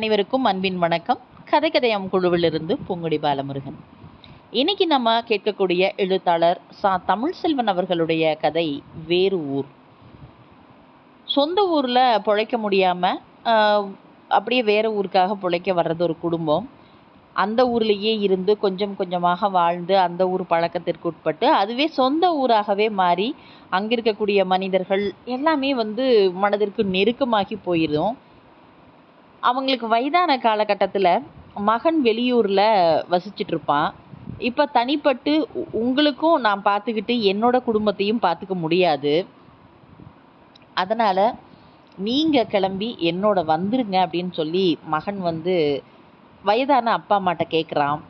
அனைவருக்கும் அன்பின் வணக்கம். கதை கதையம் குழுவிலிருந்து பூங்குடி பாலமுருகன். இன்னைக்கு நம்ம கேட்கக்கூடிய எழுத்தாளர் சா. தமிழ் செல்வன் அவர்களுடைய கதை வேறு ஊர். சொந்த ஊரில் பிழைக்க முடியாமல் அப்படியே வேறு ஊருக்காக பிழைக்க வர்றது ஒரு குடும்பம். அந்த ஊர்லேயே இருந்து கொஞ்சம் கொஞ்சமாக வாழ்ந்து அந்த ஊர் பழக்கத்திற்கு உட்பட்டு அதுவே சொந்த ஊராகவே மாறி அங்கே இருக்கக்கூடிய மனிதர்கள் எல்லாமே வந்து மனதிற்கு நெருக்கமாகி போயிடும் அவங்களுக்கு வயதான காலகட்டத்தில் மகன் வெளியூரில் வசிச்சிட்டு இருப்பான் இப்போ தனிப்பட்டு உ- உங்களுக்கும் நான் பார்த்துக்கிட்டு என்னோட குடும்பத்தையும் பார்த்துக்க முடியாது. அதனால் நீங்கள் கிளம்பி என்னோட வந்துருங்க அப்படின்னு சொல்லி மகன் வந்து வயதான அப்பா அம்மாட்ட கேட்குறான்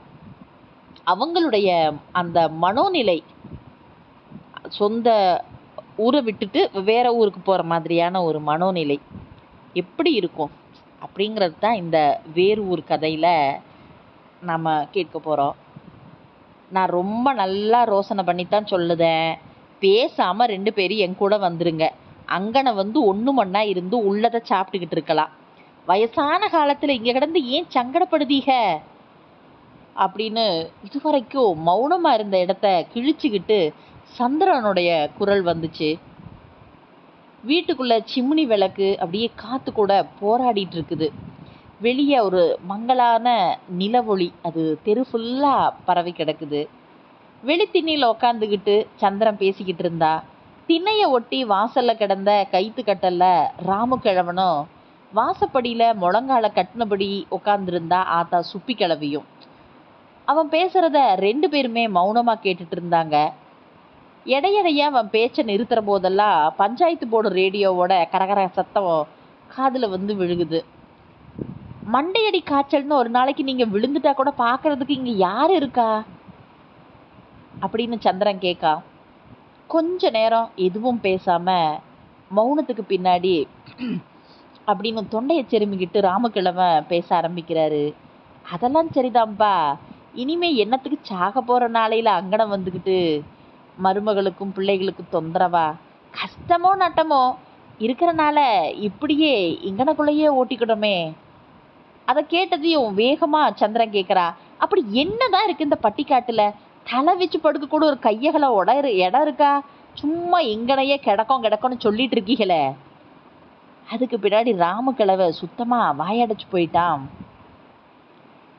அவங்களுடைய அந்த மனோநிலை சொந்த ஊரை விட்டுட்டு வேற ஊருக்கு போகிற மாதிரியான ஒரு மனோநிலை எப்படி இருக்கும்? அப்படிங்கிறது தான் இந்த வேறு ஊர் கதையில் நம்ம கேட்க போகிறோம் நான் ரொம்ப நல்லா ரோசனை பண்ணித்தான் சொல்லுதேன். பேசாமல் ரெண்டு பேரும் என் கூட வந்துருங்க. அங்கனை வந்து ஒன்று மண்ணா இருந்து உள்ளதை சாப்பிட்டுக்கிட்டு இருக்கலாம். வயசான காலத்தில் இங்கே கிடந்து ஏன் சங்கடப்படுதீக அப்படின்னு இதுவரைக்கும் மௌனமாக இருந்த இடத்த கிழிச்சுக்கிட்டு சந்திரனுடைய குரல் வந்துச்சு. வீட்டுக்குள்ள சிம்னி விளக்கு அப்படியே காத்து கூட போராடிட்டு இருக்குது. வெளியே ஒரு மங்களான நிலவொளி. அது தெரு ஃபுல்லாக பரவி கிடக்குது. வெளித்திண்ணியில் உக்காந்துக்கிட்டு சந்திரன் பேசிக்கிட்டு இருந்தா திண்ணைய ஒட்டி வாசல்ல கிடந்த கைத்து கட்டல்ல ராமு கிழவனும் வாசப்படியில முழங்கால கட்டினபடி உட்காந்துருந்தா ஆத்தா சுப்பி கிளவியும் அவன் பேசுறத ரெண்டு பேருமே மௌனமா கேட்டுட்டு இருந்தாங்க. இடையிடையே அவன் பேச்சை நிறுத்துற போதெல்லாம் பஞ்சாயத்து போர்டு ரேடியோவோட கரகர சத்தம் காதில் வந்து விழுகுது. மண்டையடி காய்ச்சல்னு ஒரு நாளைக்கு நீங்கள் விழுந்துட்டா கூட பார்க்கறதுக்கு இங்கே யார் இருக்கா? அப்படின்னு சந்திரன் கேட்கா கொஞ்ச நேரம் எதுவும் பேசாமல் மௌனத்துக்கு பின்னாடி அப்படின்னு தொண்டையை செருமிக்கிட்டு ராமக்கிழமை பேச ஆரம்பிக்கிறாரு. அதெல்லாம் சரிதான்ப்பா இனிமே என்னத்துக்கு சாக போகிற நாளையில் அங்கனம் வந்துக்கிட்டு மருமகளுக்கும் பிள்ளைகளுக்கும் தொந்தரவா? கஷ்டமோ நட்டமோ? இருக்கிறனால இப்படியே இங்கனக்குள்ளேயே ஓட்டிக்கிட்டோமே. அதை கேட்டதையும் வேகமா சந்திரன் கேட்குறா அப்படி என்னதான் இருக்கு இந்த பட்டிக்காட்டுல? தலை வச்சு படுக்க கூட ஒரு கையகளை உட இடம் இருக்கா? சும்மா இங்கனையே கிடக்கும் கிடக்கும்னு சொல்லிட்டு இருக்கீங்களே அதுக்கு பின்னாடி ராமக்கிழவை சுத்தமா வாயடைச்சு போயிட்டான்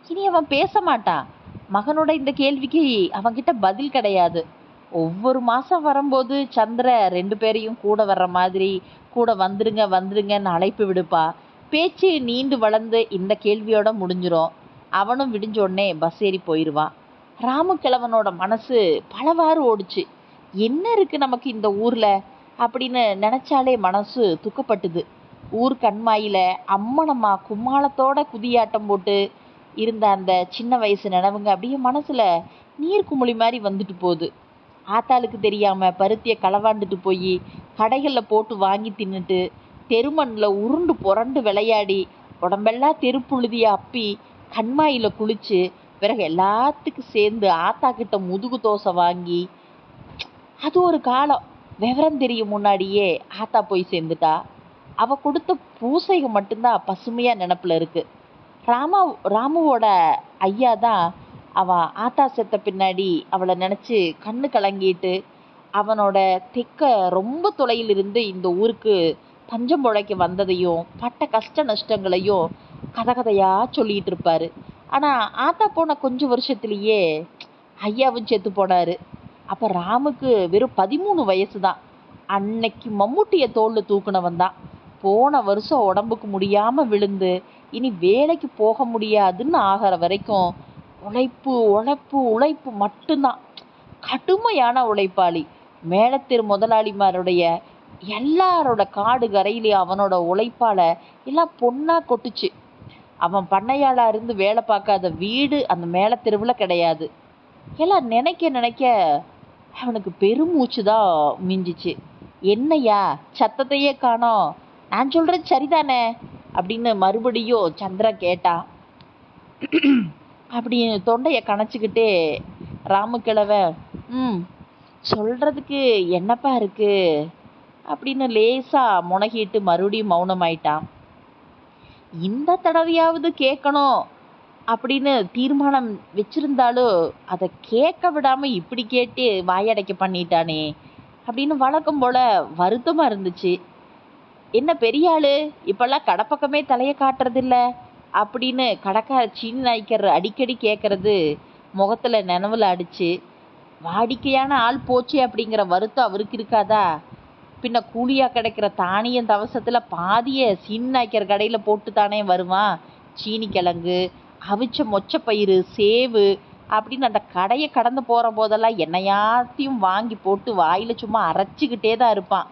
இனி அவன் பேச மாட்டான். மகனோட இந்த கேள்விக்கு அவன்கிட்ட பதில் கிடையாது. ஒவ்வொரு மாதம் வரும்போது சந்திர ரெண்டு பேரையும் கூட வர்ற மாதிரி கூட வந்துருங்க வந்துருங்கன்னு அழைப்பு விடுப்பா. பேச்சு நீண்டு வளர்ந்து இந்த கேள்வியோட முடிஞ்சிரும். அவனும் விடிஞ்ச உடனே பஸ் ஏறி போயிடுவான் ராமக்கிழவனோட மனசு பலவாறு ஓடுச்சு. என்ன இருக்கு நமக்கு இந்த ஊர்ல? அப்படின்னு நினைச்சாலே மனசு துக்கப்பட்டுது. ஊர் கண்மாயில அம்மனம்மா கும்மாளத்தோட குதியாட்டம் போட்டு இருந்த அந்த சின்ன வயசு நினைவுங்க அப்படியே மனசுல நீர் குமிழி மாதிரி வந்துட்டு போகுது. ஆத்தாளுக்கு தெரியாமல் பருத்தியை களவாண்டுட்டு போய் கடைகளில் போட்டு வாங்கி தின்னுட்டு தெருமண்ணில் உருண்டு புரண்டு விளையாடி உடம்பெல்லாம் தெருப்புழுதியை அப்பி கண்மாயில குளிச்சு பிறகு எல்லாத்துக்கும் சேர்ந்து ஆத்தா கிட்ட முதுகு தோசை வாங்கி அது ஒரு காலம். விவரம் தெரியும் முன்னாடியே ஆத்தா போய் சேர்ந்துட்டா. அவ கொடுத்த பூசைகள் மட்டும்தான் பசுமையாக நினப்பில் இருக்கு. ராமா ராமுவோட ஐயா தான் அவள் ஆத்தா செத்த பின்னாடி அவளை நினைச்சு கண்ணு கலங்கிட்டு அவனோட தெக்க ரொம்ப தொலையிலிருந்து இந்த ஊருக்கு பஞ்சம் புழைக்க வந்ததையும் பட்ட கஷ்ட நஷ்டங்களையும் கதை கதையா சொல்லிட்டு இருப்பாரு. ஆனா ஆத்தா போன கொஞ்சம் வருஷத்துலயே ஐயாவும் செத்து போனாரு. அப்ப ராமுக்கு வெறும் பதிமூணு வயசு தான் அன்னைக்கு மம்முட்டிய தோல்ல தூக்குனவன் தான். போன வருஷம் உடம்புக்கு முடியாம விழுந்து இனி வேலைக்கு போக முடியாதுன்னு ஆகிற வரைக்கும் உழைப்பு உழைப்பு உழைப்பு மட்டும்தான். கடுமையான உழைப்பாளி. மேலத்தெரு முதலாளிமாருடைய எல்லாரோட காடு கரையிலையும் அவனோட உழைப்பால எல்லாம் பொண்ணா கொட்டுச்சு. அவன் பண்ணையாளா இருந்து வேலை பார்க்காத வீடு அந்த மேலத்தெருவுல கிடையாது. எல்லாம் நினைக்க நினைக்க அவனுக்கு பெருமூச்சு தான் மிஞ்சிச்சு. என்னையா சத்தத்தையே காணோம். நான் சொல்றது சரிதானே? அப்படின்னு மறுபடியும் சந்திரன் கேட்டான். அப்படி தொண்டையை கணச்சிக்கிட்டே ராமக்கிழவை ம் சொல்கிறதுக்கு என்னப்பா இருக்கு? அப்படின்னு லேசாக முனகிட்டு மறுபடியும் மௌனமாயிட்டான். இந்த தடவையாவது கேட்கணும் அப்படின்னு தீர்மானம் வச்சிருந்தாலும் அதை கேட்க விடாமல் இப்படி கேட்டு வாயடைக்க பண்ணிட்டானே அப்படின்னு வழக்கம் போல் வருத்தமாக இருந்துச்சு. என்ன பெரிய ஆள்? இப்போல்லாம் கடப்பக்கமே தலையை காட்டுறதில்ல. அப்படின்னு கடைக்கார சீனி நாய்க்கர் அடிக்கடி கேட்கறது முகத்தில் நினவில் அடிச்சு வாடிக்கையான ஆள் போச்சே அப்படிங்கிற வருத்தம் அவருக்கு இருக்காதா? பின்ன கூலியாக கிடைக்கிற தானியம் தவசத்தில் பாதியை சீனி நாய்க்கர் கடையில் போட்டு தானே வருவான்? சீனி கிழங்கு அவிச்ச மொச்சப்பயிறு சேவு அப்படின்னு அந்த கடையை கடந்து போகிற போதெல்லாம் என்னையாத்தையும் வாங்கி போட்டு வாயில் சும்மா அரைச்சிக்கிட்டே தான் இருப்பான்.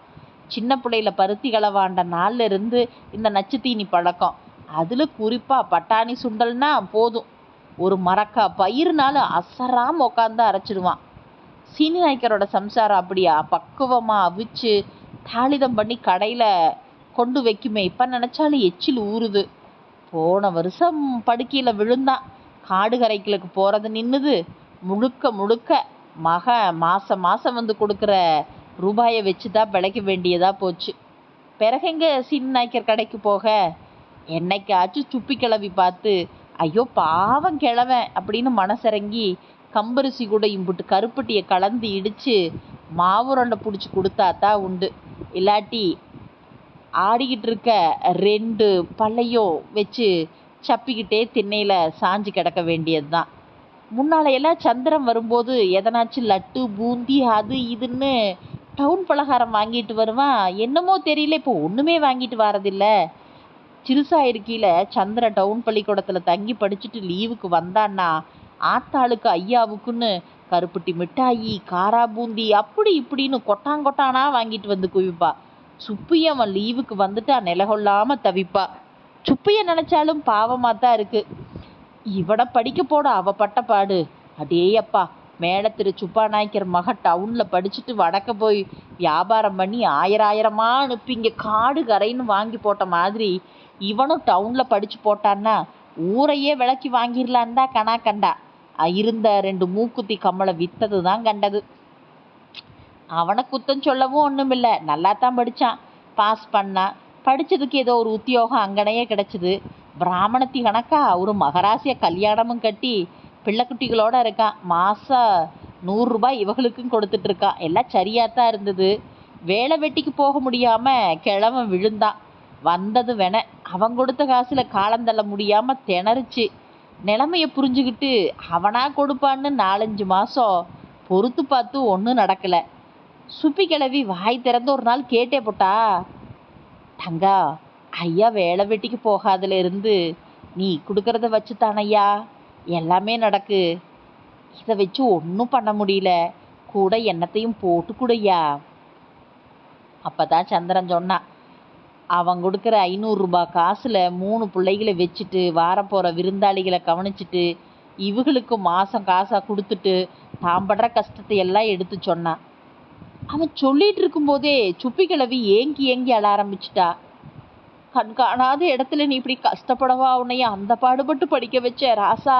சின்ன பிள்ளையில பருத்தி களவாண்ட நாள்ல இருந்து இந்த நச்சுத்தீனி பழக்கம். அதில் குறிப்பாக பட்டாணி சுண்டல்னா போதும். ஒரு மரக்கா பயிர்னாலும் அசராமல் உட்காந்து அரைச்சிடுவான். சீனி நாய்க்கரோட சம்சாரம் அப்படியா? பக்குவமாக அவிச்சு தாளிதம் பண்ணி கடையில் கொண்டு வைக்குமே. இப்போ நினச்சாலும் எச்சில் ஊறுது. போன வருஷம் படுக்கையில் விழுந்தான். காடு கரைக்கிலுக்கு போகிறது நின்னுது. முழுக்க முழுக்க மக மாதம் மாதம் வந்து கொடுக்குற ரூபாயை வச்சு தான் பிழைக்க வேண்டியதாக போச்சு பிறகெங்க சீனி நாய்க்கர் கடைக்கு போக? என்னைக்காச்சும் சுப்பி கிளவி பார்த்து ஐயோ பாவம் கிழவன் அப்படின்னு மனசிறங்கி கம்பரிசி கூட இம்புட்டு கருப்பட்டியை கலந்து இடித்து மாவுரண்டை பிடிச்சி கொடுத்தாதான் உண்டு. இல்லாட்டி ஆடிக்கிட்டு இருக்க ரெண்டு பல்லையும் வச்சு சப்பிக்கிட்டே திண்ணையில் சாஞ்சு கிடக்க வேண்டியது தான் முன்னாலையெல்லாம் சந்திரன் வரும்போது எதனாச்சும் லட்டு பூந்தி அது இதுன்னு டவுன் பலகாரம் வாங்கிட்டு வருவான். என்னமோ தெரியல இப்போ ஒன்றுமே வாங்கிட்டு வரதில்லை. சிறுசா இருக்கையில சந்திரன் டவுன் பள்ளிக்கூடத்துல தங்கி படிச்சுட்டு லீவுக்கு வந்தான்னா ஆத்தாளுக்கு ஐயாவுக்குன்னு கருப்பட்டி மிட்டாயி காரா பூந்தி அப்படி இப்படின்னு கொட்டாங்கொட்டானா வாங்கிட்டு வந்து குவிப்பா. சுப்பிய அவன் லீவுக்கு வந்துட்டா நிலகொள்ளாம தவிப்பா. சுப்பிய நினைச்சாலும் பாவமா தான் இருக்கு. இவட படிக்க போட அவ பட்ட பாடு. அடேயப்பா மேல திரு சுப்பா நாய்க்கர் மக டவுன்ல படிச்சுட்டு வடக்க போய் வியாபாரம் பண்ணி ஆயிரம் ஆயிரமா அனுப்பி காடு கரைன்னு வாங்கி போட்ட மாதிரி இவனும் டவுன்ல படிச்சு போட்டான்னா ஊரையே விலைக்கு வாங்கிடலான் தான் கணா கண்டா. இருந்த ரெண்டு மூக்குத்தி கம்மலை வித்தது தான் கண்டது. அவனை குத்தம் சொல்லவும் ஒண்ணுமில்ல. நல்லா தான் படித்தான் பாஸ் பண்ணான் படித்ததுக்கு ஏதோ ஒரு உத்தியோகம் அங்கனையே கிடச்சிது. பிராமணத்தி கணக்கா ஒரு மகராசிய கல்யாணமும் கட்டி பிள்ளைக்குட்டிகளோட இருக்கான். மாதம் நூறுரூபாய் இவகளுக்கும் கொடுத்துட்ருக்கான் எல்லாம் சரியாக தான் இருந்தது. வேலை வெட்டிக்கு போக முடியாமல் கிழவன் விழுந்தான். வந்தது வேண அவன் கொடுத்த காசுல காலம் தள்ள முடியாம திணறுச்சு. நிலைமைய புரிஞ்சுக்கிட்டு அவனா கொடுப்பான்னு நாலஞ்சு மாசம் பொறுத்து பார்த்து ஒன்றும் நடக்கல. சுப்பி கிளவி வாய் திறந்து ஒரு நாள் கேட்டே போட்டா தங்கா ஐயா வேலை வெட்டிக்கு போகாதுல இருந்து நீ கொடுக்கறத வச்சு தானையா எல்லாமே நடக்கு. இதை வச்சு ஒன்றும் பண்ண முடியல கூட என்னத்தையும் போட்டு கொடுய்யா அப்பதான் சந்திரன் சொன்னான் அவன் கொடுக்குற ஐநூறுரூபா காசில் மூணு பிள்ளைகளை வச்சுட்டு வாரப்போற விருந்தாளிகளை கவனிச்சிட்டு இவங்களுக்கு மாதம் காசாக கொடுத்துட்டு தான் படுற கஷ்டத்தை எல்லாம் எடுத்து சொன்னான் அவன் சொல்லிட்டு இருக்கும்போதே சுப்பி கிழவி ஏங்கி ஏங்கி அழ ஆரம்பிச்சிட்டா. கண் காணாத இடத்துல நீ இப்படி கஷ்டப்படவா உன்னைய அந்த பாடுபட்டு படிக்க வச்ச ராசா?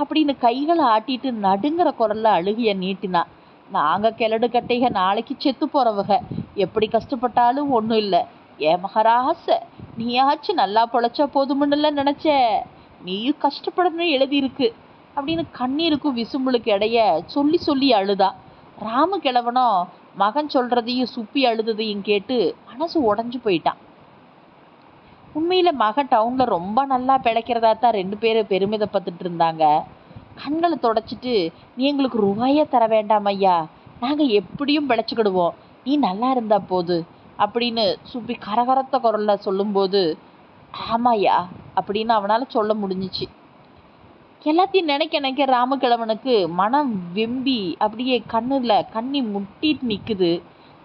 அப்படின்னு கைகளை ஆட்டிட்டு நடுங்கிற குரல்ல அழுகிய நீட்டினா. நாங்கள் கிழடு கட்டைக நாளைக்கு செத்து போறவக. எப்படி கஷ்டப்பட்டாலும் ஒன்றும் இல்லை. ஏ மகராச நீயாச்சும் நல்லா பொழைச்சா போதுமுன்னுல நினைச்ச. நீயும் கஷ்டப்படணும்னு எழுதியிருக்கு. அப்படின்னு கண்ணீருக்கும் விசும்புளுக்கு இடைய சொல்லி சொல்லி அழுதா. ராமு கிழவனும் மகன் சொல்றதையும் சுப்பி அழுததையும் கேட்டு மனசு உடஞ்சு போயிட்டான் உண்மையில மகன் டவுன்ல ரொம்ப நல்லா பிழைக்கிறதா தான் ரெண்டு பேரும் பெருமிதப்பட்டுட்டு இருந்தாங்க. கண்களை தொடச்சிட்டு நீ எங்களுக்கு ரூபாயே தர வேண்டாம் ஐயா. நாங்கள் எப்படியும் பிழைச்சிக்கிடுவோம். நீ நல்லா இருந்தா போது. அப்படின்னு சுப்பி கரகரத்த குரல்ல சொல்லும்போது ஆமாயா அப்படின்னு அவனால சொல்ல முடிஞ்சுச்சு. எல்லாத்தையும் நினைக்க நினைக்க ராமகிழவனுக்கு மனம் வெம்பி அப்படியே கண்ணுல கண்ணி முட்டிட்டு நிக்குது.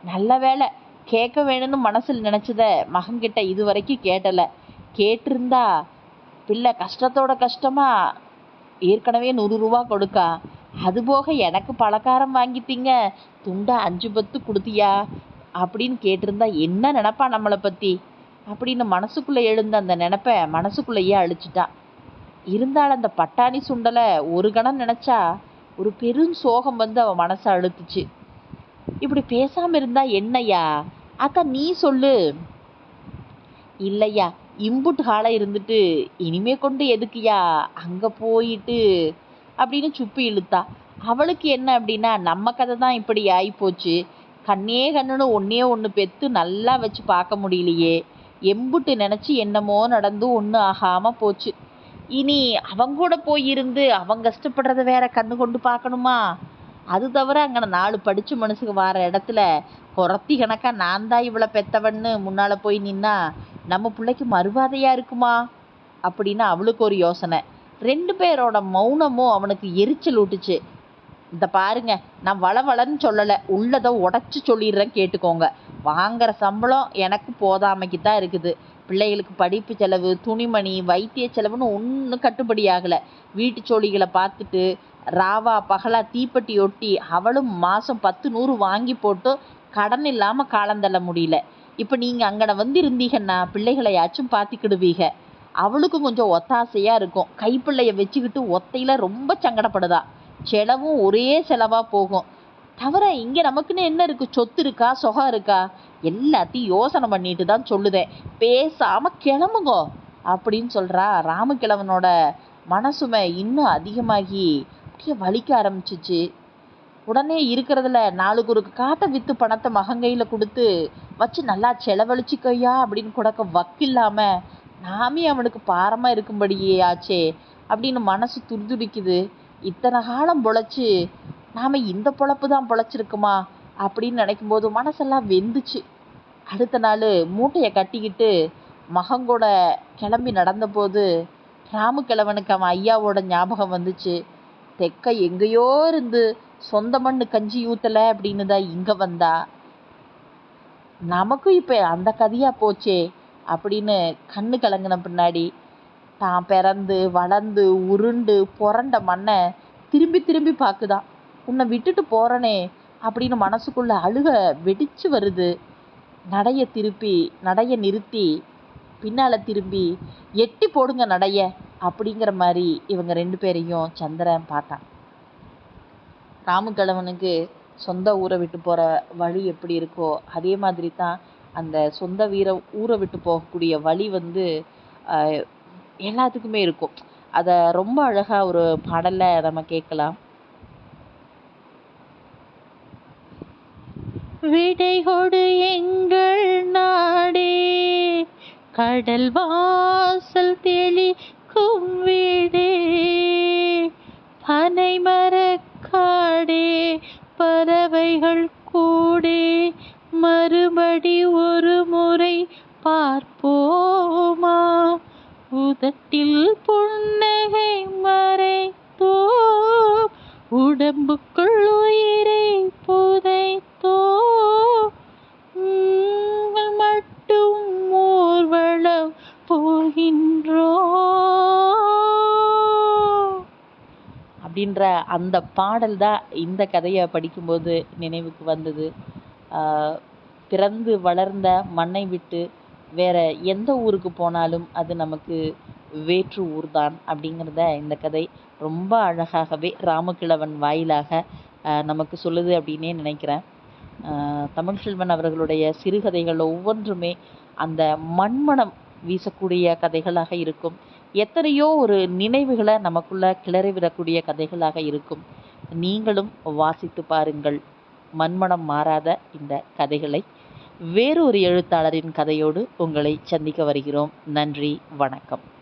நல்ல வேளை கேட்க வேணும்னு மனசில் நினைச்சத மகன்கிட்ட இது வரைக்கும் கேட்டல. கேட்டிருந்தா பிள்ளை கஷ்டத்தோட கஷ்டமா ஏற்கனவே நூறு ரூபா கொடுக்கா. அது போக எனக்கு பலகாரம் வாங்கித்தீங்க துண்டா அஞ்சு பத்து கொடுத்தியா? அப்படின்னு கேட்டிருந்தா என்ன நினப்பா நம்மளை பத்தி? அப்படின்னு மனசுக்குள்ள எழுந்த அந்த நினப்பை மனசுக்குள்ளேயே அழிச்சிட்டா. இருந்தாலும் அந்த பட்டாணி சுண்டலை ஒரு கணம் நினைச்சா ஒரு பெரும் சோகம் வந்து அவன் மனசை அழுத்துச்சு. இப்படி பேசாம இருந்தா என்னய்யா? அக்கா நீ சொல்லு. இல்லையா இம்புட்டு காலம் இருந்துட்டு இனிமே கொண்டு எதுக்குயா அங்கே போயிட்டு அப்படின்னு சுப்பி இழுத்தா. அவளுக்கு என்ன அப்படின்னா நம்ம கதை தான் இப்படி ஆகிப்போச்சு கண்ணே கண்ணுன்னு ஒன்றே ஒன்று பெற்று நல்லா வச்சு பார்க்க முடியலையே. எம்புட்டு நினச்சி என்னமோ நடந்து ஒன்றும் ஆகாமல் போச்சு. இனி அவங்க கூட போய் அவங்க கஷ்டப்படுறத வேற கண்ணு கொண்டு பார்க்கணுமா? அது தவிர அங்கே நாலு படித்த மனுஷங்க வார இடத்துல குறத்தி கணக்கா நான் தான் இவ்வளோ பெத்தவன்னு முன்னால் போய் நின்னா நம்ம பிள்ளைக்கு மறுவாதையாக இருக்குமா? அப்படின்னு அவளுக்கு ஒரு யோசனை. ரெண்டு பேரோட மௌனமும் அவனுக்கு எரிச்சல் விட்டுச்சு இந்த பாருங்க நான் வளவளன்னு சொல்லலை உள்ளதை உடச்சி சொல்லிடுறேன் கேட்டுக்கோங்க. வாங்குற சம்பளம் எனக்கு போதாமைக்கு தான் இருக்குது. பிள்ளைகளுக்கு படிப்பு செலவு துணிமணி வைத்திய செலவுன்னு ஒன்றும் கட்டுப்படி ஆகலை. வீட்டு சோழிகளை பார்த்துட்டு ராவா பகலா தீப்பெட்டி ஒட்டி அவளும் மாதம் பத்து நூறு வாங்கி போட்டு கடன் இல்லாமல் காலந்தள்ள முடியல. இப்போ நீங்கள் அங்கன வந்து இருந்தீங்கன்னா பிள்ளைகளையாச்சும் பார்த்துக்கிடுவீங்க. அவளுக்கும் கொஞ்சம் ஒத்தாசையாக இருக்கும். கைப்பிள்ளைய வச்சுக்கிட்டு ஒத்தையில் ரொம்ப சங்கடப்படுதா? செலவும் ஒரே செலவாக போகும். தவிர இங்கே நமக்குன்னு என்ன இருக்குது சொத்து இருக்கா? சொகம் இருக்கா? எல்லாத்தையும் யோசனை பண்ணிட்டு தான் சொல்லுதேன் பேசாமல் கிளம்புங்கோ அப்படின்னு சொல்கிறா ராமகிழவனோட மனசுமை இன்னும் அதிகமாகி அப்படியே வலிக்க ஆரம்பிச்சிச்சு. உடனே இருக்கிறதுல நாளுக்கு ஒரு காட்டை விற்று பணத்தை மகங்கையில் கொடுத்து வச்சு நல்லா செலவழிச்சிக்கையா அப்படின்னு கொடுக்க வக்கில்லாமல் நாமே அவனுக்கு பாரமாக இருக்கும்படியே ஆச்சே அப்படின்னு மனசு துருதுடிக்குது. இத்தனை காலம் பொழைச்சி நாம் இந்த பொழப்பு தான் பொழைச்சிருக்குமா அப்படின்னு நினைக்கும் போது மனசெல்லாம் வெந்துச்சு. அடுத்த நாள் மூட்டையை கட்டிக்கிட்டு மகங்கூட கிளம்பி நடந்தபோது ராமுக்கிழவனுக்கு அவன் ஐயாவோட ஞாபகம் வந்துச்சு. தெக்க எங்கேயோ இருந்து சொந்த மண்ணு கஞ்சி ஊத்தலை அப்படின்னு தான் இங்கே வந்தா. நமக்கும் இப்போ அந்த கதையாக போச்சே அப்படின்னு கண்ணு கலங்கின பின்னாடி தான் பிறந்து வளர்ந்து உருண்டு புரண்ட மண்ணை திரும்பி திரும்பி பார்க்குதான் உன்னை விட்டுட்டு போகிறனே அப்படின்னு மனசுக்குள்ள அழுக வெடிச்சு வருது. நடைய திருப்பி நடைய நிறுத்தி பின்னால் திரும்பி எட்டி போடுங்க நடைய அப்படிங்கிற மாதிரி இவங்க ரெண்டு பேரையும் சந்திரன் பார்த்தான். ராமுக்கிழவனுக்கு சொந்த ஊரை விட்டு போகிற வழி எப்படி இருக்கோ அதே மாதிரி தான் அந்த சொந்த வீர ஊரை விட்டு போகக்கூடிய வழி வந்து ஆஹ், எல்லாத்துக்குமே இருக்கும். அதை ரொம்ப அழகாக ஒரு பாடலில் நம்ம கேட்கலாம். விடை கொடு எங்கள் நாடே கடல் வாசல் தெளி அப்படின்ற அந்த பாடல் தான் இந்த கதையை படிக்கும்போது நினைவுக்கு வந்தது. பிறந்து வளர்ந்த மண்ணை விட்டு வேற எந்த ஊருக்கு போனாலும் அது நமக்கு வேற்று ஊர்தான் அப்படிங்கிறத இந்த கதை ரொம்ப அழகாகவே ராமகிழவன் வாயிலாக நமக்கு சொல்லுது அப்படின்னே நினைக்கிறேன். தமிழ்செல்வன் அவர்களுடைய சிறுகதைகள் ஒவ்வொன்றுமே அந்த மண்மணம் வீசக்கூடிய கதைகளாக இருக்கும். எத்தனையோ ஒரு நினைவுகளை நமக்குள்ள கிளறி விடக்கூடிய கதைகளாக இருக்கும். நீங்களும் வாசித்து பாருங்கள். மண்மனம் மாறாத இந்த கதைகளை. வேறு ஒரு எழுத்தாளரின் கதையோடு உங்களை சந்திக்க வருகிறோம். நன்றி வணக்கம்.